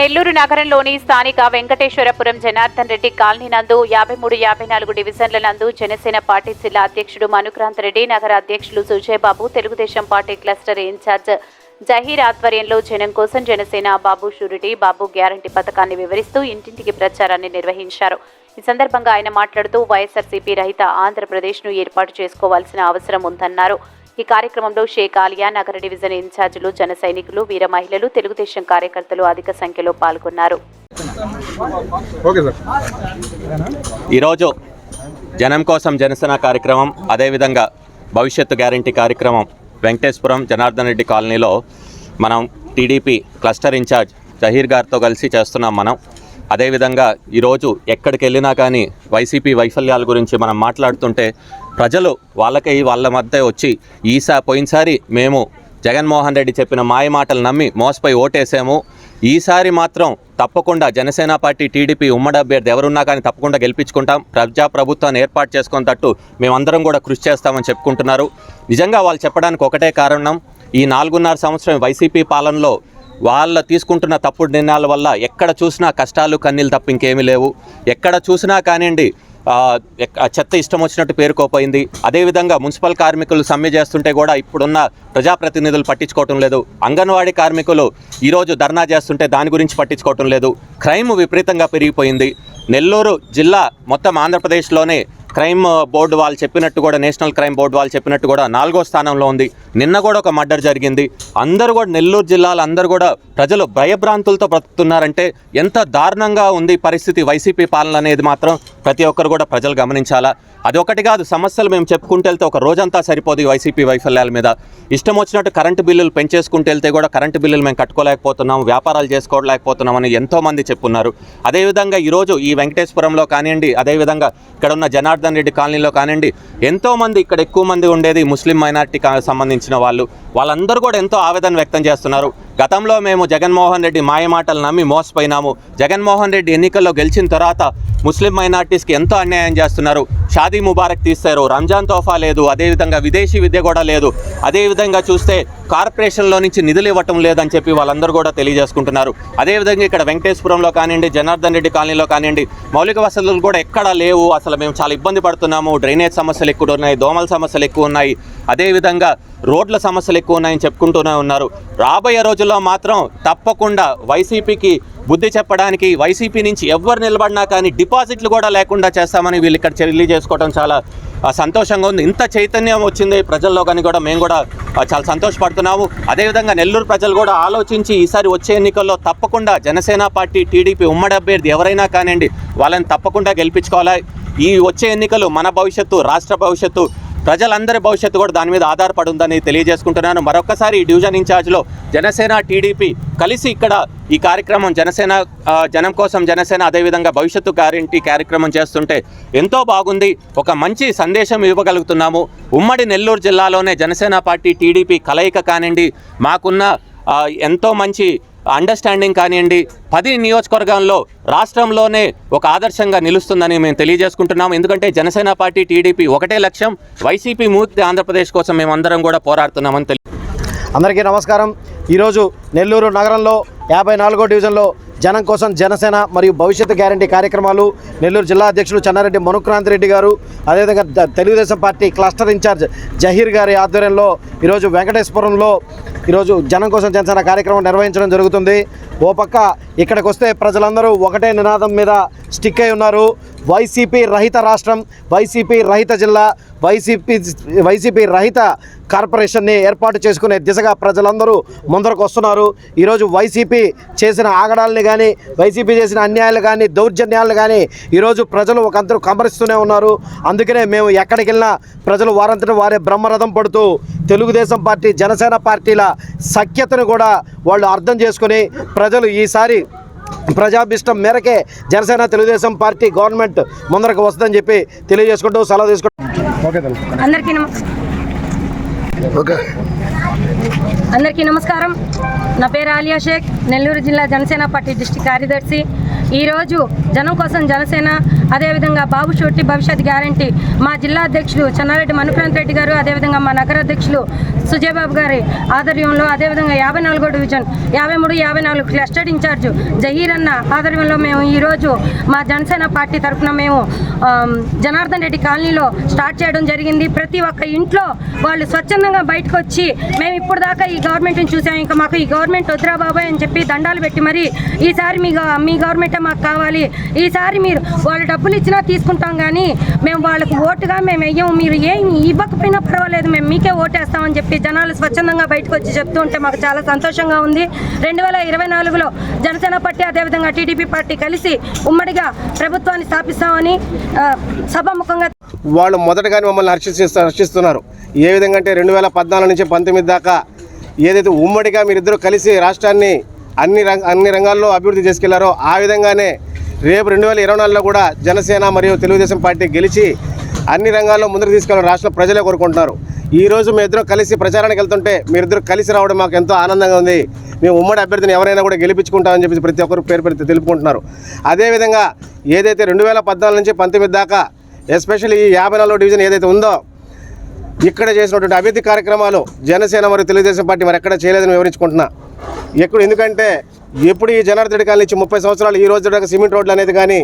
నెల్లూరు నగరంలోని స్థానిక వెంకటేశ్వరపురం జనార్దన్ రెడ్డి కాలనీ నందు యాభై మూడు యాభై నాలుగు డివిజన్ల నందు జనసేన పార్టీ జిల్లా అధ్యక్షుడు మనుక్రాంత్ రెడ్డి నగర అధ్యక్షులు Sujayababu Telugudesam party cluster incharge Zaheer ఆధ్వర్యంలో జనం కోసం జనసేన బాబు షూరిటీ బాబు గ్యారంటీ పథకాన్ని వివరిస్తూ ఇంటింటికి ప్రచారాన్ని నిర్వహించారు. ఈ సందర్భంగా ఆయన మాట్లాడుతూ వైఎస్ఆర్సీపీ రహిత ఆంధ్రప్రదేశ్ను ఏర్పాటు చేసుకోవాల్సిన అవసరం ఉందన్నారు. ఈ కార్యక్రమంలో షేక్ ఆలియా నగర డివిజన్ ఇన్ఛార్జీలు జన సైనికులు వీర మహిళలు తెలుగుదేశం కార్యకర్తలు అధిక సంఖ్యలో పాల్గొన్నారు. Okay sir. ఈరోజు జనం కోసం జనసేన కార్యక్రమం అదేవిధంగా భవిష్యత్తు గ్యారంటీ కార్యక్రమం వెంకటేశ్వరం జనార్దన్ రెడ్డి కాలనీలో మనం టీడీపీ క్లస్టర్ ఇన్ఛార్జ్ జహీర్ గారితో కలిసి చేస్తున్నాం మనం. అదేవిధంగా ఈరోజు ఎక్కడికి వెళ్ళినా కానీ వైసీపీ వైఫల్యాల గురించి మనం మాట్లాడుతుంటే ప్రజలు వాళ్ళకి వాళ్ళ మధ్య వచ్చి ఈసా పోయినసారి మేము జగన్మోహన్ రెడ్డి చెప్పిన మాయ మాటలు నమ్మి మోసపోయి ఓటేసాము. ఈసారి మాత్రం తప్పకుండా జనసేన పార్టీ టీడీపీ ఉమ్మడి అభ్యర్థి ఎవరున్నా కానీ తప్పకుండా గెలిపించుకుంటాం. ప్రజా ప్రభుత్వాన్ని ఏర్పాటు చేసుకున్న తట్టు మేమందరం కూడా కృషి చేస్తామని చెప్పుకుంటున్నారు. నిజంగా వాళ్ళు చెప్పడానికి ఒకటే కారణం ఈ నాలుగున్నర సంవత్సరం వైసీపీ పాలనలో వాళ్ళ తీసుకుంటున్న తప్పుడు నిర్ణయాల వల్ల ఎక్కడ చూసినా కష్టాలు కన్నీళ్ళు తప్ప ఇంకేమీ లేవు. ఎక్కడ చూసినా కానివ్వండి చెత్త ఇష్టం వచ్చినట్టు పేరుకోపోయింది. అదేవిధంగా మున్సిపల్ కార్మికులు సమ్మె చేస్తుంటే కూడా ఇప్పుడున్న ప్రజాప్రతినిధులు పట్టించుకోవటం లేదు. అంగన్వాడీ కార్మికులు ఈరోజు ధర్నా చేస్తుంటే దాని గురించి పట్టించుకోవటం లేదు. క్రైమ్ విపరీతంగా పెరిగిపోయింది. నెల్లూరు జిల్లా మొత్తం ఆంధ్రప్రదేశ్లోనే క్రైమ్ బోర్డు వాళ్ళు చెప్పినట్టు కూడా నేషనల్ క్రైమ్ బోర్డు వాళ్ళు చెప్పినట్టు కూడా నాలుగో స్థానంలో ఉంది. నిన్న కూడా ఒక మర్డర్ జరిగింది. అందరూ కూడా నెల్లూరు జిల్లాలో అందరూ కూడా ప్రజలు భయభ్రాంతులతో బ్రతుకుతున్నారంటే ఎంత దారుణంగా ఉంది పరిస్థితి. వైసీపీ పాలన అనేది మాత్రం ప్రతి ఒక్కరు కూడా ప్రజలు గమనించాలా? అది ఒకటి కాదు సమస్యలు మేము చెప్పుకుంటూ వెళ్తే ఒక రోజంతా సరిపోదు వైసీపీ వైఫల్యాల మీద. ఇష్టం వచ్చినట్టు కరెంటు బిల్లులు పెంచేసుకుంటూ వెళ్తే కూడా కరెంటు బిల్లులు మేము కట్టుకోలేకపోతున్నాం వ్యాపారాలు చేసుకోలేకపోతున్నాం అని చెప్పున్నారు. అదేవిధంగా ఈరోజు ఈ వెంకటేశ్వరంలో కానివ్వండి అదేవిధంగా ఇక్కడ ఉన్న జనార్దన్ రెడ్డి కాలనీలో కానివ్వండి ఎంతోమంది ఇక్కడ ఎక్కువ మంది ఉండేది ముస్లిం మైనార్టీ సంబంధించిన వాళ్ళు. వాళ్ళందరూ కూడా ఎంతో ఆవేదన వ్యక్తం చేస్తున్నారు. గతంలో మేము జగన్మోహన్ రెడ్డి మాయమాటలు నమ్మి మోసపోయినాము. జగన్మోహన్ రెడ్డి ఎన్నికల్లో గెలిచిన తర్వాత ముస్లిం మైనార్టీస్కి ఎంతో అన్యాయం చేస్తున్నారు. షాదీ ముబారక్ తీస్తారు రంజాన్ తోఫా లేదు. అదేవిధంగా విదేశీ విద్య కూడా లేదు. అదేవిధంగా చూస్తే కార్పొరేషన్లో నుంచి నిధులు ఇవ్వటం లేదని చెప్పి వాళ్ళందరూ కూడా తెలియజేసుకుంటున్నారు. అదేవిధంగా ఇక్కడ వెంకటేశ్వరంలో కానివ్వండి జనార్దన్ రెడ్డి కాలనీలో కానివ్వండి మౌలిక వసతులు కూడా ఎక్కడా లేవు. అసలు మేము చాలా ఇబ్బంది పడుతున్నాము. డ్రైనేజ్ సమస్యలు ఎక్కువ ఉన్నాయి. దోమల సమస్యలు ఎక్కువ ఉన్నాయి. అదేవిధంగా రోడ్ల సమస్యలు ఎక్కువ ఉన్నాయని చెప్పుకుంటూనే ఉన్నారు. రాబోయే రోజుల్లో మాత్రం తప్పకుండా వైసీపీకి బుద్ధి చెప్పడానికి వైసీపీ నుంచి ఎవరు నిలబడినా కానీ డిపాజిట్లు కూడా లేకుండా చేస్తామని వీళ్ళు ఇక్కడ తెలియజేసుకోవడం చాలా సంతోషంగా ఉంది. ఇంత చైతన్యం వచ్చింది ప్రజల్లో కానీ కూడా మేము కూడా చాలా సంతోషపడుతున్నాము. అదేవిధంగా నెల్లూరు ప్రజలు కూడా ఆలోచించి ఈసారి వచ్చే ఎన్నికల్లో తప్పకుండా జనసేన పార్టీ టీడీపీ ఉమ్మడి అభ్యర్థి ఎవరైనా కానివ్వండి వాళ్ళని తప్పకుండా గెలిపించుకోవాలి. ఈ వచ్చే ఎన్నికలు మన భవిష్యత్తు రాష్ట్ర భవిష్యత్తు ప్రజలందరి భవిష్యత్తు కూడా దాని మీద ఆధారపడి ఉందని తెలియజేసుకుంటున్నాను. మరొకసారి ఈ డివిజన్ ఇన్ఛార్జ్లో జనసేన టీడీపీ కలిసి ఇక్కడ ఈ కార్యక్రమం జనసేన జనం కోసం జనసేన అదేవిధంగా భవిష్యత్తు గ్యారంటీ కార్యక్రమం చేస్తుంటే ఎంతో బాగుంది. ఒక మంచి సందేశం ఇవ్వగలుగుతున్నాము. ఉమ్మడి నెల్లూరు జిల్లాలోనే జనసేన పార్టీ టీడీపీ కలయిక కానివ్వండి మాకున్న ఎంతో మంచి అండర్స్టాండింగ్ కానివ్వండి పది నియోజకవర్గాల్లో రాష్ట్రంలోనే ఒక ఆదర్శంగా నిలుస్తుందని మేము తెలియజేసుకుంటున్నాం. ఎందుకంటే జనసేన పార్టీ టీడీపీ ఒకటే లక్ష్యం. వైసీపీ మూర్తి ఆంధ్రప్రదేశ్ కోసం మేమందరం కూడా పోరాడుతున్నామని తెలియ అందరికీ నమస్కారం. ఈరోజు నెల్లూరు నగరంలో యాభై నాలుగో డివిజన్లో జనం కోసం జనసేన మరియు భవిష్యత్తు గ్యారంటీ కార్యక్రమాలు నెల్లూరు జిల్లా అధ్యక్షులు చెన్నారెడ్డి మనుక్రాంత్ రెడ్డి గారు అదేవిధంగా Telugudesam party cluster incharge Zaheer గారి ఆధ్వర్యంలో ఈరోజు వెంకటేశ్వరంలో ఈరోజు జనం కోసం జనసేన కార్యక్రమం నిర్వహించడం జరుగుతుంది. ఓ పక్క ఇక్కడికి వస్తే ప్రజలందరూ ఒకటే నినాదం మీద స్టిక్ అయి ఉన్నారు. వైసీపీ రహిత రాష్ట్రం వైసీపీ రహిత జిల్లా వైసీపీ వైసీపీ రహిత కార్పొరేషన్ని ఏర్పాటు చేసుకునే దిశగా ప్రజలందరూ ముందరకు వస్తున్నారు. ఈరోజు వైసీపీ చేసిన ఆగడాలని కానీ వైసీపీ చేసిన అన్యాయాలు కానీ దౌర్జన్యాలు కానీ ఈరోజు ప్రజలు ఒకందరూ కమరిస్తూనే ఉన్నారు. అందుకనే మేము ఎక్కడికి వెళ్ళినా ప్రజలు వారంతటి వారే బ్రహ్మరథం పడుతూ తెలుగుదేశం పార్టీ జనసేన పార్టీల సఖ్యతను కూడా వాళ్ళు అర్థం చేసుకొని ప్రజలు ఈసారి ప్రజాభిష్టం మేరకే జనసేన తెలుగుదేశం పార్టీ గవర్నమెంట్ ముందరకు వస్తుందని చెప్పి తెలియజేసుకుంటూ సలహా తీసుకుంటూ అందరికీ అందరికీ నమస్కారం. నా పేరు ఆలియా షేక్ నెల్లూరు జిల్లా జనసేన పార్టీ డిస్టిక్ కార్యదర్శి. ఈరోజు జనం కోసం జనసేన అదేవిధంగా బాబు షూటి భవిష్యత్ గ్యారంటీ మా జిల్లా అధ్యక్షులు చెన్నారెడ్డి మనుక్రాంత్ రెడ్డి గారు అదేవిధంగా మా నగర అధ్యక్షులు సుజయబాబు గారి ఆధ్వర్యంలో అదేవిధంగా యాభై నాలుగో డివిజన్ యాభై మూడు యాభై నాలుగు క్లస్టర్ ఇన్ఛార్జ్ జహీర్ అన్న ఆధ్వర్యంలో మేము ఈరోజు మా జనసేన పార్టీ తరఫున మేము జనార్దన్ రెడ్డి కాలనీలో స్టార్ట్ చేయడం జరిగింది. ప్రతి ఒక్క ఇంట్లో వాళ్ళు స్వచ్ఛందంగా బయటకు వచ్చి మేము ఇప్పుడు దాకా ఈ గవర్నమెంట్ని చూసాం. ఇంకా మాకు ఈ గవర్నమెంట్ వద్దురా బాబాయ్ అని చెప్పి దండాలు పెట్టి మరి ఈసారి మీ గవర్నమెంట్ మీ మాకు కావాలి. ఈసారి మీరు వాళ్ళు డబ్బులు ఇచ్చినా తీసుకుంటాం కానీ మేము వాళ్ళకు ఓటుగా మేము వెయ్యం మీరు ఏం ఇవ్వకపోయినా పర్వాలేదు. మేము మీకే ఓటేస్తామని చెప్పి జనాలు స్వచ్ఛందంగా బయటకు వచ్చి చెప్తూ ఉంటే మాకు చాలా సంతోషంగా ఉంది. రెండు వేల ఇరవై నాలుగులో జనసేన పార్టీ అదేవిధంగా టీడీపీ పార్టీ కలిసి ఉమ్మడిగా ప్రభుత్వాన్ని స్థాపిస్తామని సభాముఖంగా వాళ్ళు మొదటగానే మమ్మల్ని హర్షిస్తూ హర్షిస్తున్నారు. ఏ విధంగా అంటే రెండు వేల పద్నాలుగు నుంచి పంతొమ్మిది దాకా ఏదైతే ఉమ్మడిగా మీరిద్దరూ కలిసి రాష్ట్రాన్ని అన్ని రంగ అన్ని రంగాల్లో అభివృద్ధి చేసుకెళ్ళారో ఆ విధంగానే రేపు రెండు వేల ఇరవై నాలుగులో కూడా జనసేన మరియు తెలుగుదేశం పార్టీ గెలిచి అన్ని రంగాల్లో ముందుకు తీసుకెళ్ళిన రాష్ట్ర ప్రజలే కోరుకుంటున్నారు. ఈ రోజు మీ ఇద్దరు కలిసి ప్రచారానికి వెళ్తుంటే మీరిద్దరు కలిసి రావడం మాకు ఎంతో ఆనందంగా ఉంది. మేము ఉమ్మడి అభ్యర్థిని ఎవరైనా కూడా గెలిపించుకుంటామని చెప్పి ప్రతి ఒక్కరు పేరు పెడితే తెలుపుకుంటున్నారు. అదేవిధంగా ఏదైతే రెండు వేల పద్నాలుగు నుంచి పంతొమ్మిది దాకా ఎస్పెషల్లీ ఈ యాభై నాలుగో డివిజన్ ఏదైతే ఉందో ఇక్కడ చేసినటువంటి అభివృద్ధి కార్యక్రమాలు జనసేన మరియు తెలుగుదేశం పార్టీ మరి ఎక్కడ చేయలేదని వివరించుకుంటున్నా. ఎప్పుడు ఎందుకంటే ఎప్పుడు ఈ జనార్దన్ రెడ్డి కాలనీ నుంచి ముప్పై సంవత్సరాలు ఈ రోజు సిమెంట్ రోడ్లు అనేది కానీ